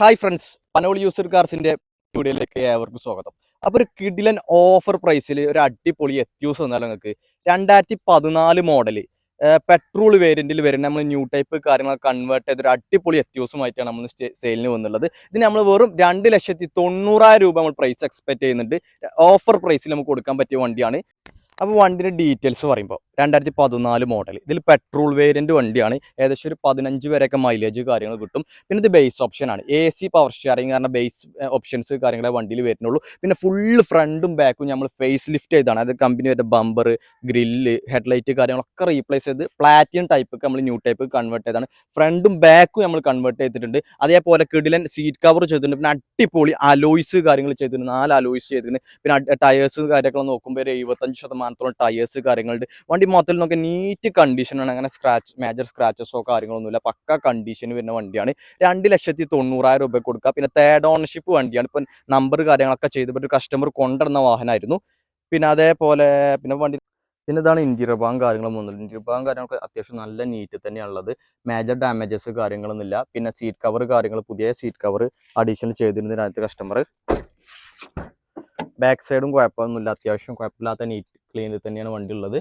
Hi friends പനോൾ user കാർസിന്റെ വീഡിയോയിലേക്ക് ഏവർക്കും സ്വാഗതം. അപ്പോൾ ഒരു കിഡിലൻ ഓഫർ പ്രൈസിൽ ഒരു അടിപൊളി എത്യൂസ് വന്നാലും നിങ്ങൾക്ക്? രണ്ടായിരത്തി പതിനാല് മോഡൽ പെട്രോൾ വേരിയന്റിൽ വരുന്ന നമ്മൾ ന്യൂ ടൈപ്പ് കാര്യങ്ങളൊക്കെ കൺവേർട്ട് ചെയ്ത് ഒരു അടിപൊളി എത്യൂസുമായിട്ടാണ് നമ്മൾ സെയിലിന് വന്നുള്ളത്. ഇതിന് നമ്മൾ വെറും രണ്ട് ലക്ഷത്തി തൊണ്ണൂറായിരം രൂപ നമ്മൾ പ്രൈസ് എക്സ്പെക്ട് ചെയ്യുന്നുണ്ട്. ഓഫർ പ്രൈസിൽ നമുക്ക് കൊടുക്കാൻ പറ്റിയ വണ്ടിയാണ്. അപ്പോൾ വണ്ടിയുടെ ഡീറ്റെയിൽസ് പറയുമ്പോൾ രണ്ടായിരത്തി പതിനാല് മോഡൽ ഇതിൽ പെട്രോൾ വേരിയന്റ് വണ്ടിയാണ്. ഏകദേശം ഒരു പതിനഞ്ച് വരെയൊക്കെ മൈലേജ് കാര്യങ്ങൾ കിട്ടും. പിന്നെ ഇത് ബേസ് ഓപ്ഷനാണ് എ സി പവർ സ്റ്റിയറിംഗ് കാരണം ബേസ് ഓപ്ഷൻസ് കാര്യങ്ങളെ വണ്ടിയിൽ വരുന്നുള്ളൂ. പിന്നെ ഫുള്ള് ഫ്രണ്ടും ബാക്കും നമ്മൾ ഫേസ് ലിഫ്റ്റ് ചെയ്താണ്. അത് കമ്പനി വരുന്ന ബമ്പർ ഗ്രില്ല് ഹെഡ്ലൈറ്റ് കാര്യങ്ങളൊക്കെ റീപ്ലേസ് ചെയ്ത് പ്ലാറ്റിനം ടൈപ്പ് നമ്മൾ ന്യൂ ടൈപ്പ് കൺവേർട്ട് ചെയ്താണ്. ഫ്രണ്ടും ബാക്കും നമ്മൾ കൺവേർട്ട് ചെയ്തിട്ടുണ്ട്. അതേപോലെ കിടിലൻ സീറ്റ് കവർ ചെയ്തിട്ടുണ്ട്. പിന്നെ അടിപൊളി അലോയ്സ് കാര്യങ്ങൾ ചെയ്തിട്ടുണ്ട്. നാല് അലോയ്സ് ചെയ്തിട്ടുണ്ട്. പിന്നെ ടയേഴ്സ് കാര്യങ്ങളൊക്കെ നോക്കുമ്പോൾ ഒരു എഴുപത്തഞ്ച് ശതമാനത്തോളം ടയേഴ്സ് കാര്യങ്ങളുണ്ട്. വണ്ടി മൊത്തത്തിൽ നോക്കി നീറ്റ് കണ്ടീഷനാണ് അങ്ങനെ സ്ക്രാച്ച് മേജർ സ്ക്രാച്ചസോ കാര്യങ്ങളൊന്നുമില്ല. പക്ക കണ്ടീഷൻ വരുന്ന വണ്ടിയാണ്. രണ്ട് ലക്ഷത്തി തൊണ്ണൂറായിരം രൂപ കൊടുക്കുക. പിന്നെ തേർഡ് ഓണർഷിപ്പ് വണ്ടിയാണ്. ഇപ്പം നമ്പർ കാര്യങ്ങളൊക്കെ ചെയ്ത് ഒരു കസ്റ്റമർ കൊണ്ടുവരുന്ന വാഹനമായിരുന്നു. പിന്നെ അതേപോലെ പിന്നെ വണ്ടി പിന്നെ ഇതാണ് ഇന്റീരിയർ ഭാഗം കാര്യങ്ങളും വന്നത്. ഇന്റീരിയർ ഭാഗം കാര്യങ്ങളൊക്കെ അത്യാവശ്യം നല്ല നീറ്റ് തന്നെയാണുള്ളത് മേജർ ഡാമേജസ് കാര്യങ്ങളൊന്നുമില്ല. പിന്നെ സീറ്റ് കവർ കാര്യങ്ങൾ പുതിയ സീറ്റ് കവർ അഡീഷണൽ ചെയ്തിരുന്നതിന് ഇതിനകത്ത് കസ്റ്റമർ ബാക്ക് സൈഡും കുഴപ്പമൊന്നുമില്ല. അത്യാവശ്യം കുഴപ്പമില്ലാത്ത നീറ്റ് ക്ലീനിൽ തന്നെയാണ് വണ്ടി ഉള്ളത്.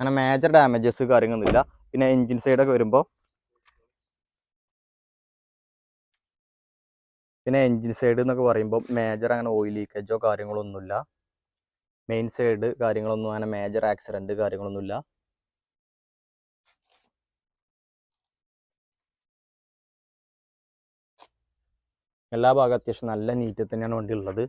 അങ്ങനെ മേജർ ഡാമേജസ് കാര്യങ്ങളൊന്നുമില്ല. പിന്നെ എൻജിൻ സൈഡൊക്കെ വരുമ്പോൾ പിന്നെ എൻജിൻ സൈഡ് എന്നൊക്കെ പറയുമ്പോൾ മേജർ അങ്ങനെ ഓയിൽ ലീക്കേജോ കാര്യങ്ങളൊന്നുമില്ല. മെയിൻ സൈഡ് കാര്യങ്ങളൊന്നും അങ്ങനെ മേജർ ആക്സിഡന്റ് കാര്യങ്ങളൊന്നുമില്ല. എല്ലാ ഭാഗം അത്യാവശ്യം നല്ല നീറ്റിൽ തന്നെയാണ് വണ്ടി ഉള്ളത്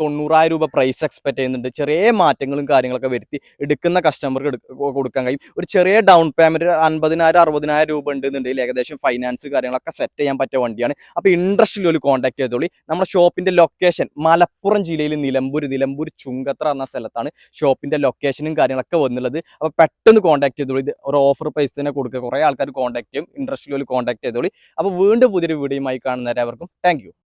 തൊണ്ണൂറായിരം രൂപ പ്രൈസ് എക്സ്പെക്ട് ചെയ്യുന്നുണ്ട്. ചെറിയ മാറ്റങ്ങളും കാര്യങ്ങളൊക്കെ വരുത്തി എടുക്കുന്ന കസ്റ്റമർക്ക് കൊടുക്കാൻ കഴിയും. ഒരു ചെറിയ ഡൗൺ പേയ്മെന്റ് അൻപതിനായിരം അറുപതിനായിരം രൂപ ഉണ്ടെന്നുണ്ടെങ്കിൽ ഏകദേശം ഫൈനാൻസ് കാര്യങ്ങളൊക്കെ സെറ്റ് ചെയ്യാൻ പറ്റിയ വണ്ടിയാണ്. അപ്പോൾ ഇൻട്രസ്റ്റിൽ ഒരു കോൺടാക്ട് ചെയ്തോളി. നമ്മുടെ ഷോപ്പിന്റെ ലൊക്കേഷൻ മലപ്പുറം ജില്ലയിൽ നിലമ്പൂർ നിലമ്പൂർ ചുങ്കത്ര എന്ന സ്ഥലത്താണ് ഷോപ്പിന്റെ ലൊക്കേഷനും കാര്യങ്ങളൊക്കെ വന്നുള്ളത് അപ്പോൾ പെട്ടെന്ന് കോൺടാക്ട് ചെയ്തോളി. ഇത് ഒരു ഓഫർ പ്രൈസ് തന്നെ കൊടുക്കുക. കുറേ ആൾക്കാർ കോൺടാക്ട് ചെയ്യും. ഇൻട്രസ്റ്റിൽ കോൺടാക്ട് ചെയ്തോളി. അപ്പോൾ വീണ്ടും പുതിയൊരു വീഡിയോയുമായി കാണുന്നവരെ അവർക്കും താങ്ക്